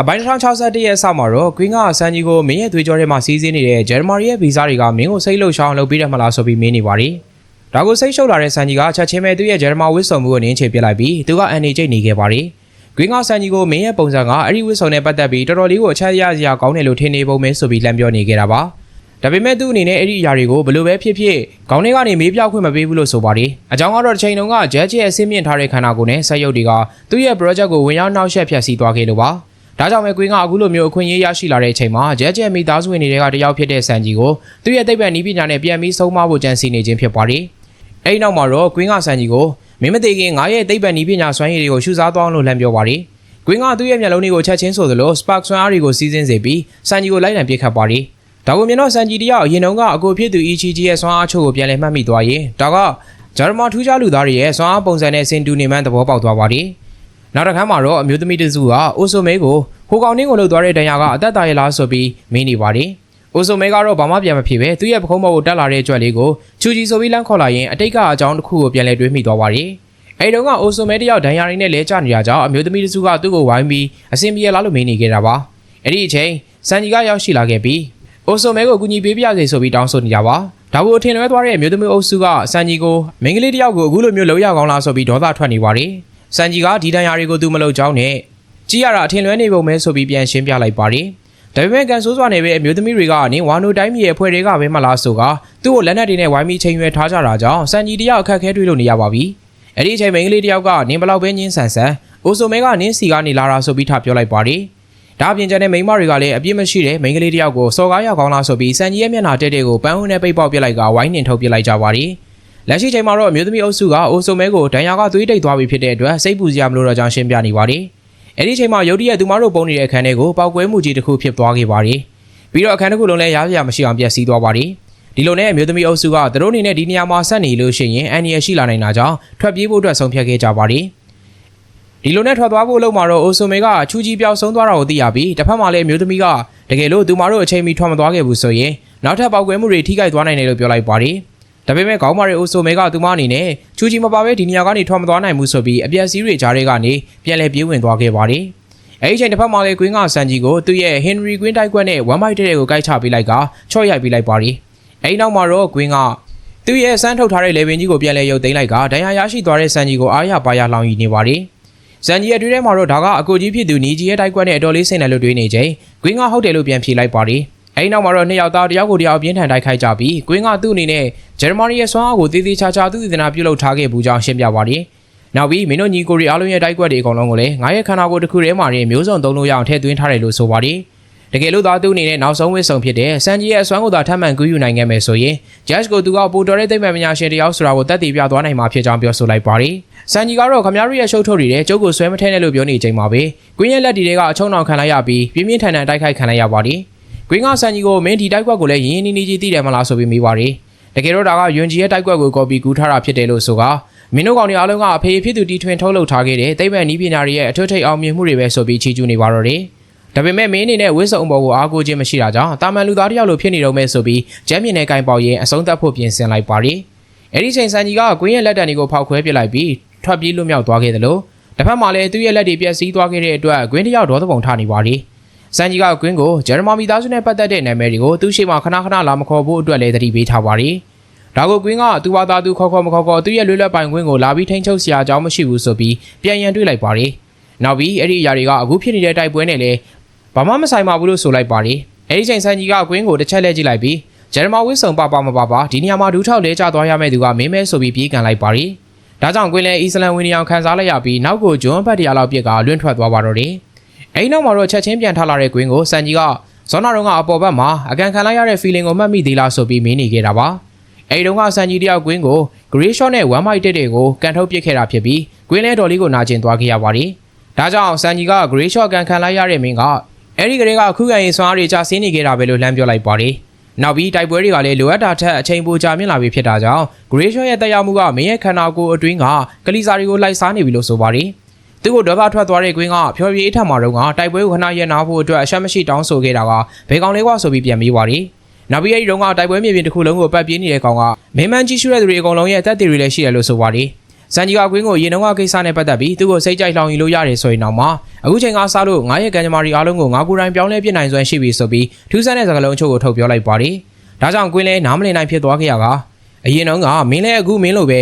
အပိုင်း2061ရဲ့အစမှာတော့ကွင်းကဆန်ကြီးကိုမင်းရဲ့သွေးကြောထဲမှာစီးဆင်းနေတဲ့ဂျယ်မာရီရဲ့ဗီဇတွေကမင်းကိုစိတ်လှုပ်ရှားအောင်လုပ်ပေးတယ်မလားဆိုပြီးမင်းနေပါတယ်။ဒါကိုစိတ်ရှုပ်လာတဲ့ဆန်ကြီးကချက်ချင်းပဲသူ့ရဲ့ဂျယ်မာဝစ်ဆုံမှုကိုနင်းချေပြလိုက်ပြီးသူကအန်နေကျိတ်နေခဲ့ပါတယ်။ကွင်းကဆန်ကြီးကိုမင်းရဲ့ပုံစံကအဲ့ဒီဝစ်ဆုံနဲ့ပတ်သက်ပြီးတော်တော်လေးကိုအချက်ရစရာကောင်းတယ်လို့ထင်နေပုံပဲဆိုပြီးလမ်းပြောနေခဲ့တာပါ။ဒါပေမဲ့သူ့အနေနဲ့အဲ့ဒီအရာတွေကိုဘယ်လိုပဲဖြစ်ဖြစ်ခေါင်းထဲကနေမေးပြခွင့်မပေးဘူးလို့ဆိုပါတယ်။အကြောင်းကတော့တစ်ချိန်လုံးကဂျက်ချရဲ့အစင်းမြင့်ထားတဲ့ခန္ဓာကိုယ်နဲ့ဆက်ရုပ်တွေကသူ့ရဲ့ project ကိုဝင်ရောက်နှောက်ယှက်ဖျက်ဆီးသွားခဲ့လို့ပါ။ ဒါကြောင့်ပဲကွင်းကအခုလိုမျိုးအခွင့်အရေးရရှိလာတဲ့အချိန်မှာဂျက်ချရဲ့မိသားစုဝင်တွေကတယောက်ဖြစ်တဲ့ဆန်ကြီးကိုသူ့ရဲ့သိပ္ပံနည်းပညာနဲ့ပြန်ပြီးဆုံးမဖို့ကြံစီနေခြင်းဖြစ်ပါတယ်။အဲဒီနောက်မှာတော့ကွင်းကဆန်ကြီးကိုမင်းမသေးခင်ငါရဲ့သိပ္ပံနည်းပညာစွမ်းရည်တွေကိုရှုစားသွားအောင်လို့လှမ်းပြောပါတယ်။ကွင်းကသူ့ရဲ့မျက်လုံးတွေကိုချက်ချင်းဆိုသလို spark စွမ်းအားတွေကိုစီးဆင်းစေပြီးဆန်ကြီးကိုလိုက်လံပစ်ခတ်ပါတယ်။ဒါကိုမြင်တော့ဆန်ကြီးတယောက်အရင်တုန်းကအကိုဖြစ်သူ ECG ရဲ့စွမ်းအားချို့ကိုပြန်လည်မှတ်မိသွားရင်ဒါကဂျာမန်ထူးခြားလူသားတွေရဲ့စွမ်းအားပုံစံနဲ့စင်တူနေမှန်းသဘောပေါက်သွားပါတယ်။နောက်တစ်ခါမှာတော့အမျိုးသမီးတစုကအိုဆိုမဲကို ဟိုကောင်နှင်းကိုလှုပ်သွားတဲ့ဒဏ်ရာကအသက်တာရလားဆိုပြီးမင်းနေပါတယ်။အိုဆိုမဲကတော့ဘာမှပြန်မဖြစ်ပဲသူ့ရဲ့ပခုံးဘောကိုတက်လာတဲ့ကြွက်လေးကိုချူကြီးဆိုပြီးလမ်းခေါ်လာရင်အတိတ်ကအကြောင်းတစ်ခုကိုပြန်လည်တွေးမိသွားပါတယ်။အဲဒီတုန်းကအိုဆိုမဲတယောက်ဒဏ်ရာရင်းနဲ့လဲကျနေကြကြောင်းအမျိုးသမီးတစုကသူ့ကိုဝိုင်းပြီးအစင်ပြေလားလို့မင်းနေခဲ့တာပါ။အဲ့ဒီအချိန်စန်ကြီးကရောက်ရှိလာခဲ့ပြီးအိုဆိုမဲကိုကူညီပေးပြစေဆိုပြီးတောင်းဆိုနေကြပါဒါကိုအထင်လွဲသွားတဲ့အမျိုးသမီးအုပ်စုကစန်ကြီးကိုမင်္ဂလေးတယောက်ကိုအခုလိုမျိုးလှုပ်ရကောင်းလားဆိုပြီးဒေါသထွက်နေပါတယ်စန်ကြီးကဒီတန်ရာတွေကိုသူမလုပ်ကြောင်းနဲ့ ကြည်ရတာအထင်လွဲနေပုံပဲဆိုပြီးပြန်ရှင်းပြလိုက်ပါတယ်ဒါပေမဲ့ကန်ဆိုးစွာနေပဲအမျိုးသမီးတွေကနေဝါနိုတိုင်းပြည်ရဲ့အဖွဲ့တွေကပဲမလားဆိုကသူ့ကိုလက်နက်တွေနဲ့ဝိုင်းပြီးချိန်ရွယ်ထားကြတာကြောင့်စန်ကြီးတယောက်အခက်ခဲတွေ့လို့နေရပါပြီအဲ့ဒီအချိန်မင်္ဂလေးတယောက်ကနင်းဘလောက်ပဲညင်းဆန်ဆန်အိုဆိုမဲကနင်းစီကနေလာတာဆိုပြီးထပြောလိုက်ပါတယ်ဒါအပြင်ကျန်တဲ့မိန်းမတွေကလည်းအပြစ်မရှိတဲ့မိန်းကလေးတယောက်ကိုစော်ကားရကောင်းလားဆိုပြီးစံကြီးရဲ့မျက်နှာတက်တဲ့ကိုပန်းဝန်းနဲ့ပိတ်ပေါက်ပြစ်လိုက်ကဝိုင်းနှင်ထုတ်ပြစ်လိုက်ကြပါတယ်။လက်ရှိချိန်မှာတော့အမျိုးသမီးအုပ်စုကအိုဆိုမဲကိုဒဏ်ရာကသွေးတိတ်သွားပြီဖြစ်တဲ့အတွက်စိတ်ပူစရာမလိုတော့ကြောင်းရှင်းပြနေပါတယ်။ အဲဒီချိန်မှာရုတ်တရက်သူမတို့ပုံနေတဲ့အခန်းထဲကိုပောက်ကွဲမှုကြီးတစ်ခုဖြစ်သွားခဲ့ပါတယ်။ပြီးတော့အခန်းတစ်ခုလုံးလည်းရားစရာမရှိအောင်ပျက်စီးသွားပါတယ်။ဒီလိုနဲ့အမျိုးသမီးအုပ်စုကသူတို့အနေနဲ့ဒီနေရာမှာဆက်နေလို့ရှိရင်အန်ရီရရှိလာနိုင်တာကြောင့်ထွက်ပြေးဖို့အတွက်ဆုံးဖြတ်ခဲ့ကြပါတယ်။ဒီလိုနဲ့ထွက်သွားဖို့အလုပ်မှာတော့အိုဆိုမေကချူကြီးပြောက်ဆုံးသွားတာကိုသိရပြီးတစ်ဖက်မှာလည်းအမျိုးသမီးကတကယ်လို့သူမတို့အချိန်မီထွက်မသွားခဲ့ဘူးဆိုရင်နောက်ထပ်ပောက်ကွဲမှုတွေထိခိုက်သွားနိုင်တယ်လို့ပြောလိုက်ပါတယ်။ ဒါပေမဲ့ခေါင်းမာရီအိုဆိုမေကသူမအနေနဲ့ချူကြီးမပါဘဲဒီနေရာကနေထွက်မသွားနိုင်ဘူးဆိုပြီးအပြက်စီးတွေကြားထဲကနေပြန်လည်ပြေးဝင်သွားခဲ့ပါတယ်။အဲဒီချိန်တစ်ဖက်မှာလည်းကွင်းကဆန်ကြီးကိုသူ့ရဲ့ Henry Queen တိုက်ကွက်နဲ့1 byte တဲ့ကိုကိုက်ချပေးလိုက်ကချော့ရိုက်ပေးလိုက်ပါတယ်။အဲဒီနောက်မှာတော့ကွင်းကသူ့ရဲ့စမ်းထုတ်ထားတဲ့လေပင်ကြီးကိုပြန်လည်ရုပ်သိမ်းလိုက်ကဒဏ်ရာရရှိသွားတဲ့ဆန်ကြီးကိုအားရပါရလောင်ယူနေပါတယ်။ဇန်ကြီးရဲ့တွေ့ထဲမှာတော့ဒါကအကိုကြီးဖြစ်သူနီဂျီရဲ့တိုက်ကွက်နဲ့အတော်လေးစိတ်နဲ့လို့တွေးနေချိန်ကွင်းကဟုတ်တယ်လို့ပြန်ဖြေလိုက်ပါတယ်။ အဲဒီနောက်မှာတော့နှစ်ယောက်သားတယောက်ကိုတယောက်ပြင်းထန်တိုက်ခိုက်ကြပြီးကွင်းကသူ့အနေနဲ့ဂျာမနီရဲ့စွမ်းအားကိုတည်တည်ချာချာသူ့တည်နာပြုလုပ်ထားခဲ့ဘူးကြောင်းရှင်းပြပါတယ်။နောက်ပြီးမင်းတို့ညီကိုရီအားလုံးရဲ့တိုက်ကွက်တွေအကုန်လုံးကိုလည်းငါရဲ့ခန္ဓာကိုယ်တစ်ခုထဲမှာနေမျိုးစုံသုံးလို့ရအောင်ထည့်သွင်းထားတယ်လို့ဆိုပါတယ်။တကယ်လို့သာသူ့အနေနဲ့နောက်ဆုံးဝစ်ဆုံဖြစ်တဲ့ဆန်ဂျီရဲ့အစွမ်းကိုသာထပ်မံကူးယူနိုင်ခဲ့မယ်ဆိုရင် Jazz ကိုသူကပိုတော်တဲ့သိပ္ပံပညာရှင်တယောက်ဆိုတာကိုတက်တည်ပြသွားနိုင်မှာဖြစ်ကြောင်းပြောဆိုလိုက်ပါတယ်။ဆန်ဂျီကတော့ခမားရီရဲ့ရှုပ်ထုတ်တွေတဲ့ကျုပ်ကိုဆွဲမထဲနဲ့လို့ပြောနေချိန်မှာပဲကွင်းရဲ့လက်တီတွေကအချုံအောင်ခံလိုက်ရပြီးပြင်းပြင်းထန်ထန်တိုက်ခိုက်ခံလိုက်ရပါတယ်။ ကွင်းကဆန်ဂျီကိုမင်းဒီတိုက်ကွက်ကိုလည်းရင်းရင်းနှီးနှီးကြီးသိတယ်မလားဆိုပြီးမိပါတယ်။တကယ်တော့ဒါကယွန်ဂျီရဲ့တိုက်ကွက်ကိုကော်ပီကူးထားတာဖြစ်တယ်လို့ဆိုကမင်းတို့ကောင်တွေအားလုံးကအဖေဖြစ်သူတီထွင်ထုတ်လုပ်ထားခဲ့တဲ့သိပ္ပံနည်းပညာတွေရဲ့အထွတ်ထိပ်အောင်မြင်မှုတွေပဲဆိုပြီးချီးကျူးနေပါတော့တယ်။ဒါပေမဲ့မင်းအနေနဲ့ဝစ်စုံဘောကိုအားကိုးခြင်းမရှိတာကြောင့်တာမန်လူသားတယောက်လိုဖြစ်နေတော့မဲ့ဆိုပြီးဂျမ်းမြင်တဲ့ကင်ပေါရင်အဆုံးသတ်ဖို့ပြင်ဆင်လိုက်ပါတယ်။အဲဒီချိန်ဆန်ကြီးကကွင်းရဲ့လက်တံတွေကိုဖောက်ခွဲပစ်လိုက်ပြီးထွက်ပြေးလွတ်မြောက်သွားခဲ့တယ်လို့တစ်ဖက်မှာလည်းသူ့ရဲ့လက်တွေပြက်စီးသွားခဲ့တဲ့အတွက်ကွင်းတယောက်ဒေါသပုံထနေပါတယ်။ ဆန်ကြီးကကွင်းကိုဂျာမန်မီသားစုနဲ့ပတ်သက်တဲ့နာမည်တွေကိုသူ့ရှိမှခဏခဏလာမခေါ်ဖို့အတွက်လည်းသတိပေးထားပါတယ်။ဒါကိုကွင်းကသူ့ဘာသာသူခေါ်ခေါ်မခေါ်ခေါ်သူ့ရဲ့လွတ်လပ်ပိုင်ခွင့်ကိုလာပြီးထိန်းချုပ်စရာအကြောင်းမရှိဘူးဆိုပြီးပြန်ရန်တွေ့လိုက်ပါတယ်။နောက်ပြီးအဲ့ဒီအရာတွေကအခုဖြစ်နေတဲ့တိုက်ပွဲနဲ့လည်းဘာမှမဆိုင်ပါဘူးလို့ဆိုလိုက်ပါတယ်။အဲဒီချိန်ဆန်ကြီးကကွင်းကိုတစ်ချက်လဲကြည့်လိုက်ပြီးဂျာမန်ဝစ်ဆုံပါပါမပါပါဒီနေရာမှာဒူးထောက်လဲကျသွားရမယ့်သူကမင်းမဲဆိုပြီးပြေးကန်လိုက်ပါတယ်။ဒါကြောင့်ကွင်းလဲအစ္စလမ်ဝင်နေအောင်ခံစားလိုက်ရပြီးနောက်ကိုဂျွန်ဘတ်တရာလောက်ပြစ်ကလွင့်ထွက်သွားပါတော့တယ်။ အဲဒီနောက်မှာတော့ချက်ချင်းပြန်ထလာတဲ့ကွင်းကိုဆန်ကြီးကဇောနာတုံးကအပေါ်ဘက်မှာအကန်ခံလိုက်ရတဲ့ feeling ကိုမှတ်မိသေးလားဆိုပြီးမင်းနေခဲ့တာပါ။အဲဒီတုန်းကဆန်ကြီးတယောက်ကွင်းကို gray shot နဲ့1 mic တက်တဲ့ကိုကန်ထုတ်ပစ်ခဲ့တာဖြစ်ပြီးကွင်းလဲတော်လေးကိုနာကျင်သွားခဲ့ရပါတယ်။ဒါကြောင့်ဆန်ကြီးက gray shot ကန်ခံလိုက်ရတဲ့မင်းကအဲဒီကလေးကခုခံရေးစွမ်းအားတွေကြာဆင်းနေခဲ့တာပဲလို့လှမ်းပြောလိုက်ပါတယ်။နောက်ပြီးတိုက်ပွဲတွေကလည်းလိုအပ်တာထက်အချိန်ပိုကြာမြင့်လာပြီဖြစ်တာကြောင့် Grey Shot ရဲ့တက်ရောက်မှုကမင်းရဲ့ခန္ဓာကိုယ်အတွင်းကကလီစာတွေကိုလိုက်စားနေပြီလို့ဆိုပါတယ်။ သူ့ကိုဒေါသထွက်သွားတဲ့ကွင်းကဖျော်ဖြေအထက်မှာတော့ကတိုက်ပွဲကိုခဏရပ်နာဖို့အတွက်အရှက်မရှိတောင်းဆိုခဲ့တာကဘယ်ကောင်လေးကွာဆိုပြီးပြန်ပြီးပါတယ်။နောက်ပြီးအဲဒီတုန်းကတိုက်ပွဲမြေပြင်တစ်ခုလုံးကိုပတ်ပြေးနေတဲ့ကောင်ကမင်းမန်းကြီးရှုတဲ့သူတွေအကုန်လုံးရဲ့အသက်တွေလည်းရှိတယ်လို့ဆိုပါတယ်။စန်ဂျီကကွင်းကိုရေနှုံးကကိစ္စနဲ့ပတ်သက်ပြီးသူ့ကိုစိတ်ကြိုက်လောင်ယူလို့ရတယ်ဆိုရင်တော့မှအခုချိန်ကစလို့ငါရဲ့ကံကြမ္မာရီအားလုံးကိုငါကိုယ်တိုင်ပြောင်းလဲပြစ်နိုင်စွမ်းရှိပြီဆိုပြီးထူးဆန်းတဲ့စကားလုံးအချို့ကိုထုတ်ပြောလိုက်ပါတယ်။ဒါကြောင့်ကွင်းလဲနားမလည်နိုင်ဖြစ်သွားခဲ့ရကအရင်တော့ကမင်းလည်းအခုမင်းလိုပဲ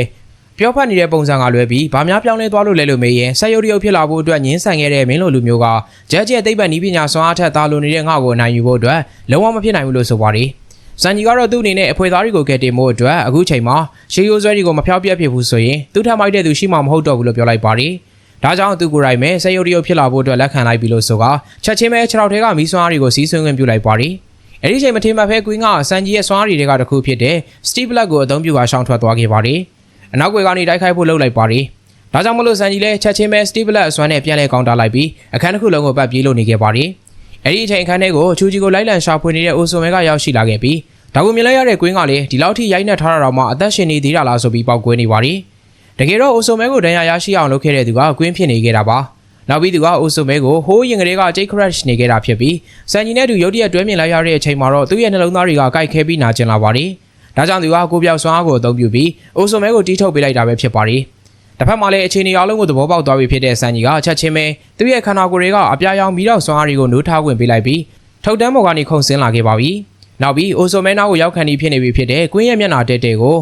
ပြောဖတ်နေတဲ့ပုံစံကလွဲပြီးဗာများပြောင်းလဲသွားလို့လဲလို့မေးရင်ဆက်ရုပ်တရုပ်ဖြစ်လာဖို့အတွက်ညှင်းဆန်ခဲ့တဲ့မင်းလိုလူမျိုးကကြက်ကြက်သိပ္ပံနည်းပညာစွမ်းအားထက်သာလိုနေတဲ့ငါ့ကိုအနိုင်ယူဖို့အတွက်လုံးဝမဖြစ်နိုင်ဘူးလို့ဆိုပါတယ်။စန်ကြီးကတော့သူ့အနေနဲ့အဖွဲသားတွေကိုကယ်တင်ဖို့အတွက်အခုချိန်မှာရှေးရိုးဆွဲတွေကိုမဖျောက်ပြက်ဖြစ်ဘူးဆိုရင်သူ့ထက်မိုက်တဲ့သူရှိမှမဟုတ်တော့ဘူးလို့ပြောလိုက်ပါတယ်။ဒါကြောင့်သူကိုယ်တိုင်ပဲဆက်ရုပ်တရုပ်ဖြစ်လာဖို့အတွက်လက်ခံလိုက်ပြီလို့ဆိုကချက်ချင်းပဲခြေထောက်ထဲကမီးစွမ်းအားတွေကိုစီးဆင်းခွင့်ပြုလိုက်ပါတယ်။အဲဒီချိန်မထင်မှတ်ဖဲကွင်းကစန်ကြီးရဲ့စွမ်းအားတွေကတစ်ခုဖြစ်တဲ့ Steve Black ကိုအသုံးပြုကာရှောင်ထွက်သွားခဲ့ပါတယ်။ အနောက်ွယ်ကနေတိုက်ခိုက်ဖို့လုပ်လိုက်ပါတယ်။ဒါကြောင့်မလို့စန်ကြီးလည်းချက်ချင်းပဲ Steve Black အစွမ်းနဲ့ပြန်လဲကောင်တာလိုက်ပြီးအခန်းတစ်ခုလုံးကိုပတ်ပြေးလို့နေခဲ့ပါတယ်။အဲဒီအချိန်အခန်းထဲကိုချူဂျီကိုလိုက်လံရှာဖွေနေတဲ့အိုဆိုမဲကရောက်ရှိလာခဲ့ပြီးဒါကိုမြင်လိုက်ရတဲ့ကွင်းကလည်းဒီလောက်ထိရိုက်နှက်ထားတာတော့မှအသက်ရှင်နေသေးတာလားဆိုပြီးပောက်ကွဲနေပါတယ်။တကယ်တော့အိုဆိုမဲကိုဒဏ်ရာရရှိအောင်လုပ်ခဲ့တဲ့သူကကွင်းဖြစ်နေခဲ့တာပါ။နောက်ပြီးသူကအိုဆိုမဲကိုဟိုးရင်ကလေးကဂျိတ်ခရက်ရှ်နေခဲ့တာဖြစ်ပြီးစန်ဂျီနဲ့သူရုတ်တရက်တွဲမြင်လိုက်ရတဲ့အချိန်မှာတော့သူ့ရဲ့နှလုံးသားတွေကကိုက်ခဲပြီးနာကျင်လာပါတယ်။ ဒါကြောင့်သူကကိုပြောက်ဆွမ်းအားကိုအသုံးပြုပြီးအိုဆိုမဲကိုတီးထုတ်ပေးလိုက်တာပဲဖြစ်ပါတယ်။တစ်ဖက်မှာလည်းအခြေအနေအလုံးကိုသဘောပေါက်သွားပြီဖြစ်တဲ့စန်ကြီးကချက်ချင်းပဲသူ့ရဲ့ခန္ဓာကိုယ်တွေကအပြာရောင်မီးတော့ဆွမ်းအားတွေကိုနှိုးထားဝင်ပေးလိုက်ပြီးထုတ်တန်းပေါ်ကနေခုန်ဆင်းလာခဲ့ပါပြီ။နောက်ပြီးအိုဆိုမဲနာကိုရောက်ခံနေဖြစ်နေပြီဖြစ်တဲ့ကွင်းရဲ့မျက်နှာတဲတဲကို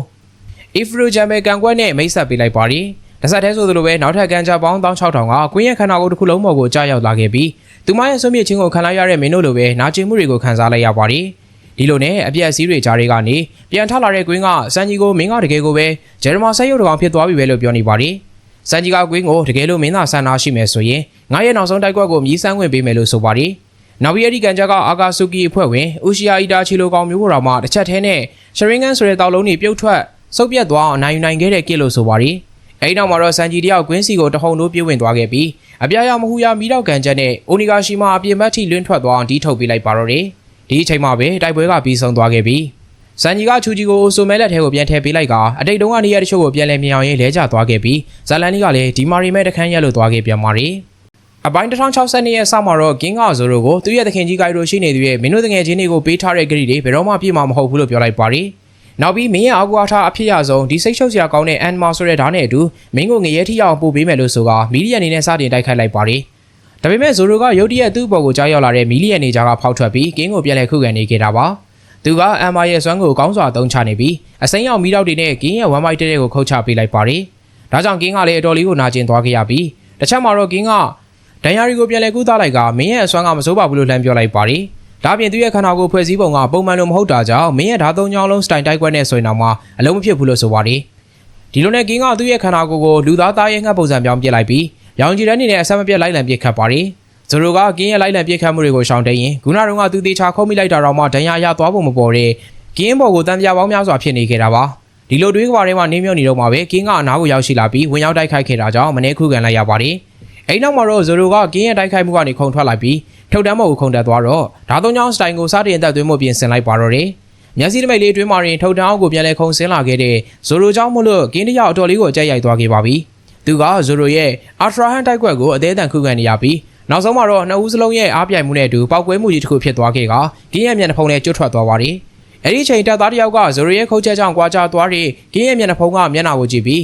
Ifru Jamel ကန်ကွက်နဲ့မိတ်ဆက်ပေးလိုက်ပါတယ်။တဆက်တည်းဆိုသလိုပဲနောက်ထပ်ကန်ကြပေါင်း16000ကကွင်းရဲ့ခန္ဓာကိုယ်တစ်ခုလုံးပေါ်ကိုကြားရောက်လာခဲ့ပြီးသူမရဲ့ဆွေးမြေ့ခြင်းကိုခံလိုက်ရတဲ့မင်းတို့လိုပဲနာကျင်မှုတွေကိုခံစားလိုက်ရပါတယ်။ ဒီလိုနဲ့အပြက်အစည်းတွေကြားတွေကနေပြန်ထလာတဲ့ကွင်းကစန်ကြီးကိုမင်းကတကယ်ကိုပဲဂျယ်ရမာဆက်ရုပ်တကောင်ဖြစ်သွားပြီပဲလို့ပြောနေပါတယ်။စန်ကြီးကကွင်းကိုတကယ်လို့မင်းသားဆန္ဒရှိမယ်ဆိုရင်ငါရဲ့နောက်ဆုံးတိုက်ကွက်ကိုမြည်ဆန်းခွင့်ပေးမယ်လို့ဆိုပါတယ်။နောက်ပြီးအဲ့ဒီကန်ကြကအာကာဆူကီအဖွဲ့ဝင်ဥရှိယာအီတာချီလိုကောင်မျိုးပေါ်မှာတစ်ချက်သေးနဲ့ရှရင်ကန်ဆိုတဲ့တောက်လုံးတွေပြုတ်ထွက်စုပ်ပြတ်သွားအောင်နိုင်ယူနိုင်ခဲ့တဲ့ကစ်လို့ဆိုပါတယ်။အဲဒီနောက်မှာတော့စန်ဂျီတယောက်ကွင်းစီကိုတဟုန်တို့ပြေးဝင်သွားခဲ့ပြီးအပြာရောင်မဟူယာမီတော့ကန်ချက်နဲ့အိုနီဂါရှိမာအပြင်ဘက်ထိလွင့်ထွက်သွားအောင်ဒီထုတ်ပေးလိုက်ပါတော့တယ်။ ဒီအချိန်မှာပဲတိုက်ပွဲကပြီးဆုံးသွားခဲ့ပြီးစန်ဂျီကချူဂျီကိုဆိုမဲလက်ထဲကိုပြန်ထည့်ပေးလိုက်ကအတိတ်တုန်းကနေရတဲ့ချို့ကိုပြန်လဲမြင်အောင်ရေးလဲကျသွားခဲ့ပြီးဇာလန်နီကလည်းဒီမာရီမဲတခန်းရက်လို့သွားခဲ့ပြန်ပါတယ်။အပိုင်း1062ရဲ့စမှာတော့ဂင်းကဇိုရိုကိုသူ့ရဲ့သခင်ကြီးဂိုင်ရိုရှိနေသူရဲ့မင်းတို့တငယ်ချင်းတွေကိုပေးထားတဲ့ဂရီတွေဘယ်တော့မှပြည့်မှာမဟုတ်ဘူးလို့ပြောလိုက်ပါတယ်။နောက်ပြီးမင်းရဲ့အာကူအားထားအဖြစ်ရဆုံးဒီစိတ်ရှုပ်စရာကောင်းတဲ့အန်မာဆိုတဲ့ဓာတ်နဲ့အတူမင်းကိုငရဲထိအောင်ပို့ပေးမယ်လို့ဆိုကမီဒီယံအနေနဲ့စတင်တိုက်ခိုက်လိုက်ပါတယ်။ ဒါပေမဲ့ဇိုရိုကရုတ်တရက်သူ့ဘော်ကိုကြားရောက်လာတဲ့မီလီယံနေကြားကဖောက်ထွက်ပြီးကင်းကိုပြန်လည်ခုခံနေခဲ့တာပါ။သူကအမ်မာရဲ့စွမ်းကိုကောင်းစွာသုံးချနေပြီးအစိမ်းရောင်မီးတောက်တွေနဲ့ကင်းရဲ့ဝမ်မိုက်တဲတဲ့ကိုခုတ်ချပေးလိုက်ပါတယ်။ဒါကြောင့်ကင်းကလည်းအတော်လေးကိုနာကျင်သွားခဲ့ရပြီးတစ်ချက်မှာတော့ကင်းကဒန်ယာရီကိုပြန်လည်ကူးသားလိုက်ကမင်းရဲ့အစွမ်းကမစိုးပါဘူးလို့လှမ်းပြောလိုက်ပါတယ်။ဒါပြင်သူ့ရဲ့ခန္ဓာကိုယ်ဖွဲ့စည်းပုံကပုံမှန်လိုမဟုတ်တာကြောင့်မင်းရဲ့ဓာတ်သုံးချောင်းလုံးစတိုင်တိုက်ကွက်နဲ့ဆိုရင်တော့မှအလုံးမဖြစ်ဘူးလို့ဆိုပါတယ်။ဒီလိုနဲ့ကင်းကသူ့ရဲ့ခန္ဓာကိုယ်ကိုလူသားသားရဲ့ငှက်ပုံစံပြောင်းပြစ်လိုက်ပြီး ရောင်ကြီးတန်းနေနဲ့အဆက်မပြတ်လိုက်လံပြစ်ခတ်ပါတယ်။ဇိုရိုကကင်းရဲ့လိုက်လံပြစ်ခတ်မှုတွေကိုရှောင်တိန်ရင်ခုနတုန်းကသူသေးချာခုံးမိလိုက်တာတော့မှဒဏ်ရာရသွားဖို့မပေါ်တဲ့ကင်းဘော်ကိုတန်ပြာပေါင်းများစွာဖြစ်နေခဲ့တာပါ။ဒီလိုတွေးကဘာတွေမှာနင်းမြုပ်နေတော့မှပဲကင်းကအနားကိုရောက်ရှိလာပြီးဝင်ရောက်တိုက်ခိုက်ခဲ့တာကြောင့်မနေ့ခုခံလိုက်ရပါတယ်။အဲဒီနောက်မှာတော့ဇိုရိုကကင်းရဲ့တိုက်ခိုက်မှုကနေခုန်ထွက်လိုက်ပြီးထုတ်တမ်းမော်ကိုခုန်တက်သွားတော့ဓာသုံးချောင်းစတိုင်ကိုစတင်သက်သွင်းမှုပြင်ဆင်လိုက်ပါတော့တယ်။မျက်စိတမိတ်လေးတွင်းမှာရင်ထုတ်တမ်းအောက်ကိုပြန်လဲခုန်ဆင်းလာခဲ့တဲ့ဇိုရိုကြောင့်မလို့ကင်းတယောက်အတော်လေးကိုအကြက်ရိုက်သွားခဲ့ပါပြီ။ သူကဇိုရိုရဲ့အာထရာဟန်တိုက်ကွက်ကိုအသေးအံခုခံနေရပြီးနောက်ဆုံးမှာတော့နှစ်ဦးစလုံးရဲ့အားပြိုင်မှုနဲ့အတူပောက်ကွဲမှုကြီးတစ်ခုဖြစ်သွားခဲ့ကကင်းရဲ့မျက်နှာဖုံးနဲ့ကျွတ်ထွက်သွားပါတယ်။အဲဒီအချိန်တပ်သားတစ်ယောက်ကဇိုရိုရဲ့ခုတ်ချက်ကြောင့်ကြွားချသွားတဲ့ကင်းရဲ့မျက်နှာဖုံးကမျက်နှာကိုကြည့်ပြီး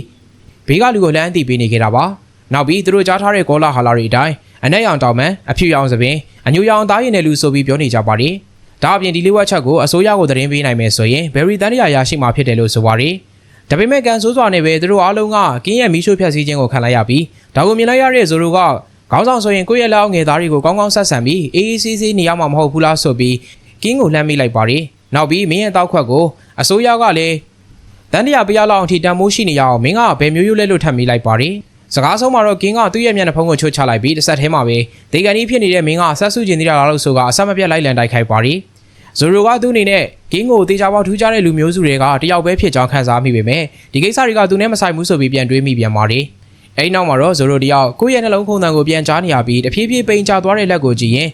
ဘေးကလူကိုလမ်းအသိပေးနေခဲ့တာပါ။နောက်ပြီးသူတို့ကြားထားတဲ့ကောလာဟာလာတွေအတိုင်းအနက်ရောင်တောင်မန်အဖြူရောင်သပင်အညူရောင်သားရည်နဲ့လူဆိုပြီးပြောနေကြပါတယ်။ဒါအပြင်ဒီလေးဝက်ချက်ကိုအစိုးရကိုသတင်းပေးနိုင်မယ်ဆိုရင်ဘယ်ရီတန်ရရရှိမှာဖြစ်တယ်လို့ဆိုပါတယ်။ ဒါပေမဲ့ကန်ဆိုးစွာနဲ့ပဲသူတို့အားလုံးကကင်းရဲ့မီးရှို့ဖျက်ဆီးခြင်းကိုခံလိုက်ရပြီးဒါကိုမြင်လိုက်ရတဲ့ဇိုရိုကခေါင်းဆောင်ဆိုရင်ကိုယ့်ရဲ့လက်အောက်ငယ်သားတွေကိုကောင်းကောင်းဆက်ဆံပြီးအေးအေးဆေးဆေးနေရမှာမဟုတ်ဘူးလားဆိုပြီးကင်းကိုလှမ်းမိလိုက်ပါတယ်။နောက်ပြီးမင်းရဲ့တောက်ခွက်ကိုအစိုးရကလည်းတန်တရာပြရလောက်အထိတန်မိုးရှိနေရအောင်မင်းကဘယ်မျိုးရိုးလဲလို့ထပ်မိလိုက်ပါတယ်။စကားဆုံးမှာတော့ကင်းကသူ့ရဲ့မျက်နှာဖုံးကိုချိုးချလိုက်ပြီးတစ်ဆက်ထဲမှာပဲဒေကန်ကြီးဖြစ်နေတဲ့မင်းကဆက်စုကျင်သေးတာလားလို့ဆိုကအဆက်မပြတ်လိုက်လံတိုက်ခိုက်ပါတယ်။ ဇိုရိုကသူ့အနေနဲ့ကင်းကိုတေချာပေါထူးခြားတဲ့လူမျိုးစုတွေကတယောက်ပဲဖြစ်ကြောင်းခံစားမိပေမဲ့ဒီကိစ္စတွေကသူနဲ့မဆိုင်ဘူးဆိုပြီးပြန်တွေးမိပြန်ပါတယ်။အဲဒီနောက်မှာတော့ဇိုရိုတယောက်ကိုယ့်ရဲ့နှလုံးခုန်တန်ကိုပြန်ကြားနေရပြီးတဖြည်းဖြည်းပိန်ချသွားတဲ့လက်ကိုကြည့်ရင်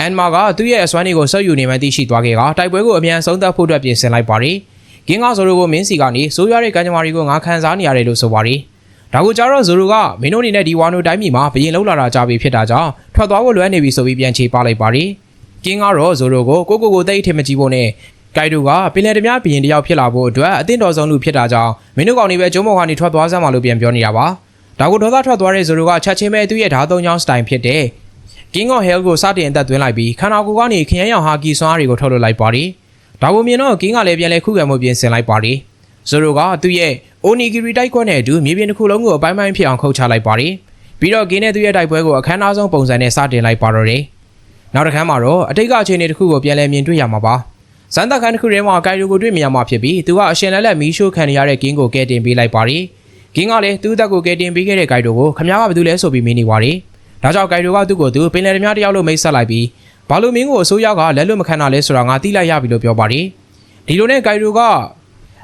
အန်မာကသူ့ရဲ့အစွမ်းတွေကိုဆုပ်ယူနေမှသိရှိသွားခဲ့ကတိုက်ပွဲကိုအမြန်ဆုံးသတ်ဖို့အတွက်ပြင်ဆင်လိုက်ပါတယ်။ကင်းကဇိုရိုကိုမင်းစီကနေဆိုးရွားတဲ့ကံကြမ္မာရီကိုငါခံစားနေရတယ်လို့ဆိုပါတယ်။ဒါကိုကြတော့ဇိုရိုကမင်းတို့အနေနဲ့ဒီဝါနိုတိုင်းပြည်မှာဘရင်လောက်လာတာကြပြီဖြစ်တာကြောင့်ထွက်သွားဖို့လွမ်းနေပြီဆိုပြီးပြန်ချေပလိုက်ပါတယ်။ ကင်းကတော့ဇိုရိုကိုကိုကိုကိုတိတ်ထင်မကြည့်ဖို့နဲ့ဂိုက်ဒိုကပင်လယ်ဓမြဘီရင်တယောက်ဖြစ်လာဖို့အတွက်အသင့်တော်ဆုံးလူဖြစ်တာကြောင့်မင်းတို့ကောင်တွေပဲကျုံးမော်ကနေထွက်သွားစမ်းပါလို့ပြန်ပြောနေတာပါဒါကိုဒေါသထွက်သွားတဲ့ဇိုရိုကချက်ချင်းပဲသူ့ရဲ့ဓာတ်သုံးချောင်းစတိုင်ဖြစ်တဲ့ King of Hell ကိုစတင်အသက်သွင်းလိုက်ပြီးခန္ဓာကိုယ်ကနေခရမ်းရောင်ဟာကီစွမ်းအားတွေကိုထုတ်လွှတ်လိုက်ပါတယ်ဒါကိုမြင်တော့ King ကလည်းပြန်လဲခုခံမှုပြင်ဆင်လိုက်ပါတယ်ဇိုရိုကသူ့ရဲ့ Onigiri တိုက်ခွက်နဲ့အတူမြေပြင်တစ်ခုလုံးကိုအပိုင်းပိုင်းဖြစ်အောင်ခုတ်ချလိုက်ပါတယ်ပြီးတော့ King နဲ့သူ့ရဲ့တိုက်ပွဲကိုအခမ်းအနားဆုံးပုံစံနဲ့စတင်လိုက်ပါတော့တယ် နောက်တစ်ခါမှာတော့အတိတ်ကအခြေအနေတစ်ခုကိုပြန်လဲမြင်တွေ့ရမှာပါစမ်းသပ်ခန်းတစ်ခုထဲမှာဂိုင်ရိုကိုတွေ့မြင်ရမှာဖြစ်ပြီးသူကအရှင်လက်လက်မီးရှို့ခံနေရတဲ့ King ကိုကဲတင်ပေးလိုက်ပါတယ်ကင်းကလည်းသူ့အသက်ကိုကယ်တင်ပေးခဲ့တဲ့ဂိုက်ဒိုကိုခမားကဘာလို့လဲဆိုပြီးမင်းနေပါတယ်။ဒါကြောင့်ဂိုက်ဒိုကသူ့ကိုသူပင်လယ်ဓမြတယောက်လို့မိတ်ဆက်လိုက်ပြီးဘာလို့မင်းကိုအစိုးရကလက်လွတ်မခံတာလဲဆိုတာငါသိလိုက်ရပြီလို့ပြောပါတယ်။ဒီလိုနဲ့ဂိုက်ဒိုက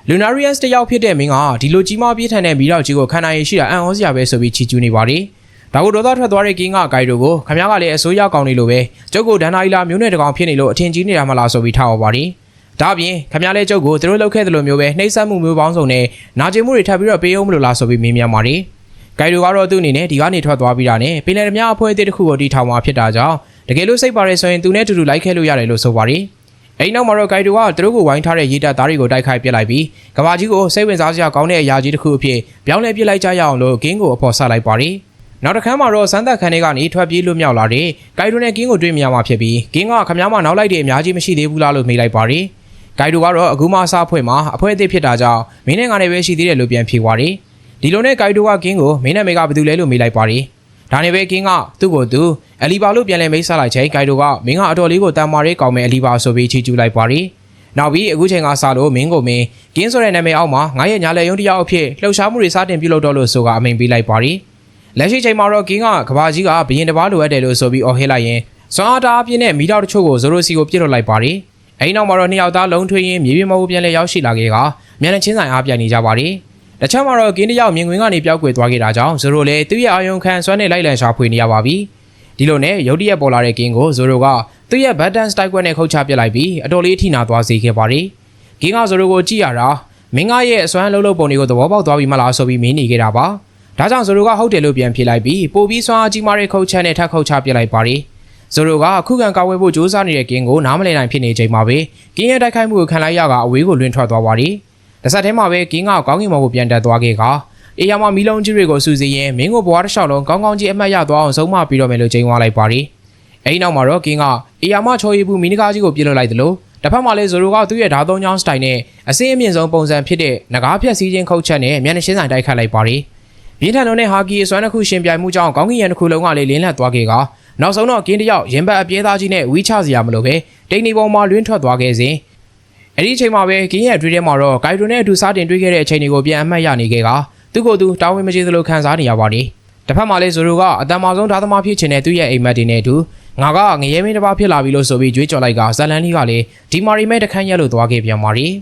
Lunarians တယောက်ဖြစ်တဲ့မင်းကဒီလိုကြီးမားပြင်းထန်တဲ့မိတော့ကြီးကိုခံနိုင်ရရှိတာအံ့ဩစရာပဲဆိုပြီးချီကျူးနေပါတယ်။ ဒါကိုဒေါသထွက်သွားတဲ့ကင်းကဂိုက်ဒိုကိုခမားကလည်းအစိုးရကောင်နေလို့ပဲကျုပ်ကိုဒန်နာအီလာမျိုးနဲ့တကောင်ဖြစ်နေလို့အထင်ကြီးနေတာမလားဆိုပြီးထားော်ပါတယ်။ဒါအပြင်ခမရလဲကျုပ်ကိုသူတို့လောက်ခဲ့တယ်လို့မျိုးပဲနှိမ့်ဆက်မှုမျိုးပေါင်းစုံနဲ့နာကျင်မှုတွေထပ်ပြီးတော့ပေးအောင်မလို့လားဆိုပြီးမေးမြန်းပါတယ်။ဂိုင်ဒိုကတော့သူ့အနေနဲ့ဒီကနေထွက်သွားပြီးတာနဲ့ပင်လယ်ဓမြအဖွဲ့အသစ်တစ်ခုကိုတီထောင်မှာဖြစ်တာကြောင့်တကယ်လို့စိတ်ပါရဲဆိုရင်သူနဲ့အတူတူလိုက်ခဲ့လို့ရတယ်လို့ဆိုပါတယ်။အဲဒီနောက်မှာတော့ဂိုင်ဒိုကသူတို့ကိုဝိုင်းထားတဲ့ရေတပ်သားတွေကိုတိုက်ခိုက်ပစ်လိုက်ပြီးကဘာကြီးကိုစိတ်ဝင်စားစရာကောင်းတဲ့အရာကြီးတစ်ခုအဖြစ်ပြောင်းလဲပစ်လိုက်ကြရအောင်လို့ဂင်းကိုအဖော်ဆလိုက်ပါတယ်။ နောက်တစ်ခါမှာတော့စမ်းသက်ခန်းတွေကနေထွက်ပြေးလွတ်မြောက်လာတဲ့ဂိုင်ဒိုနဲ့ကင်းကိုတွေ့မြင်ရမှာဖြစ်ပြီးကင်းကခမားမနောက်လိုက်တဲ့အများကြီးမရှိသေးဘူးလားလို့မေးလိုက်ပါတယ်။ဂိုင်ဒိုကတော့အခုမှအစားအဖွဲ့မှာအဖွဲ့အသစ်ဖြစ်တာကြောင့်မင်းနဲ့ငါနဲ့ပဲရှိသေးတယ်လို့ပြန်ဖြေသွားတယ်။ဒီလိုနဲ့ဂိုင်ဒိုကကင်းကိုမင်းနဲ့မေကဘာလုပ်လဲလို့မေးလိုက်ပါတယ်။ဒါနဲ့ပဲကင်းကသူ့ကိုသူအလီဘာလို့ပြန်လဲမိတ်ဆက်လိုက်ချိန်ဂိုင်ဒိုကမင်းကအတော်လေးကိုတန်မာရေးကောင်းမဲ့အလီဘာဆိုပြီးချီကျူးလိုက်ပါတယ်။နောက်ပြီးအခုချိန်ကစလို့မင်းကိုမင်းကင်းဆိုတဲ့နာမည်အောက်မှာငါရဲ့ညာလက်ယုံတစ်ယောက်အဖြစ်လှုပ်ရှားမှုတွေစတင်ပြုလုပ်တော့လို့ဆိုကအမိန်ပေးလိုက်ပါတယ်။ လက်ရှိချိန်မှာတော့ကင်းကကဘာကြီးကဘရင်တစ်ပါးလိုအပ်တယ်လို့ဆိုပြီးအော်ဟစ်လိုက်ရင်စွမ်းအားတာအပြင်းနဲ့မိတော့တချို့ကိုဇိုရိုစီကိုပြစ်လွတ်လိုက်ပါတယ်။အဲဒီနောက်မှာတော့နှစ်ယောက်သားလုံးထွေးရင်းမြေပြင်မဟုတ်ပြန်လဲရောက်ရှိလာခဲ့ကမြန်နဲ့ချင်းဆိုင်အားပြိုင်နေကြပါတယ်။တခြားမှာတော့ကင်းတယောက်မြင်ကွင်းကနေပျောက်ကွယ်သွားခဲ့တာကြောင့်ဇိုရိုလည်းသူ့ရဲ့အာယုံခံစွမ်းနဲ့လိုက်လံရှာဖွေနေရပါပြီ။ဒီလိုနဲ့ရုတ်တရက်ပေါ်လာတဲ့ကင်းကိုဇိုရိုကသူ့ရဲ့ဘတ်တန်စတိုက်ကွက်နဲ့ခုတ်ချပစ်လိုက်ပြီးအတော်လေးထိနာသွားစေခဲ့ပါတယ်။ကင်းကဇိုရိုကိုကြည့်ရတာမင်းကရဲ့အစွမ်းလုံးလုံးပုံတွေကိုသဘောပေါက်သွားပြီမလားဆိုပြီးမင်းနေခဲ့တာပါ။ ဒါကြောင့်ဇိုရိုကဟုတ်တယ်လို့ပြန်ဖြေလိုက်ပြီးပိုပြီးစွမ်းအားကြီးမားတဲ့ခုတ်ချက်နဲ့ထပ်ခုတ်ချပစ်လိုက်ပါတယ်။ဇိုရိုကခုခံကာဝယ်ဖို့ကြိုးစားနေတဲ့ကင်းကိုနားမလည်နိုင်ဖြစ်နေချိန်မှာပဲကင်းရဲ့တိုက်ခိုက်မှုကိုခံလိုက်ရကအဝေးကိုလွင့်ထွက်သွားပါတယ်။တစ်ဆက်တည်းမှာပဲကင်းကကောင်းကင်ဘုံကိုပြန်တက်သွားခဲ့ကအေယာမမီလုံးကြီးတွေကိုစူစီရင်မင်းကိုဘွားတစ်လျှောက်လုံးကောင်းကောင်းကြီးအမှတ်ရသွားအောင်ဆုံးမပြီးတော့မယ်လို့ချိန်သွားလိုက်ပါတယ်။အဲဒီနောက်မှာတော့ကင်းကအေယာမချော်ရီဘူးမီနီကာကြီးကိုပြစ်လွတ်လိုက်တယ်လို့တစ်ဖက်မှာလည်းဇိုရိုကသူ့ရဲ့ဓာတ်သုံးချောင်းစတိုင်နဲ့အစင်းအမြင့်ဆုံးပုံစံဖြစ်တဲ့ငကားဖြက်စီးခြင်းခုတ်ချက်နဲ့မျက်နှာရှင်းဆိုင်တိုက်ခတ်လိုက်ပါတယ်။ ပြင်းထန်တဲ့ဟာကီအစွမ်းတစ်ခုရှင်ပြိုင်မှုကြောင့်ကောင်းကင်ရံတစ်ခုလုံးကလည်းလင်းလက်သွားခဲ့ကနောက်ဆုံးတော့ကင်းတယောက်ရင်ဘတ်အပြဲသားကြီးနဲ့ဝီးချစရာမလိုပဲတိတ်နေပေါ်မှာလွင်းထွက်သွားခဲ့စဉ်အဲ့ဒီအချိန်မှာပဲကင်းရဲ့အတွင်းထဲမှာတော့ဂိုင်ဒိုနဲ့အတူစားတင်တွေ့ခဲ့တဲ့အချိန်တွေကိုပြန်အမှတ်ရနေခဲ့ကသူ့ကိုယ်သူတာဝန်မရှိသလိုခံစားနေရပါတယ်တစ်ဖက်မှာလည်းဇိုရိုကအတန်မာဆုံးဓာတ်သမားဖြစ်ချင်တဲ့သူ့ရဲ့အိမ်မက်တွေနဲ့အတူငါကငရဲမင်းတစ်ပါးဖြစ်လာပြီလို့ဆိုပြီးကြွေးကြော်လိုက်ကဇလန်လီကလည်းဒီမာရီမဲတခန်းရက်လို့သွားခဲ့ပြန်ပါတယ်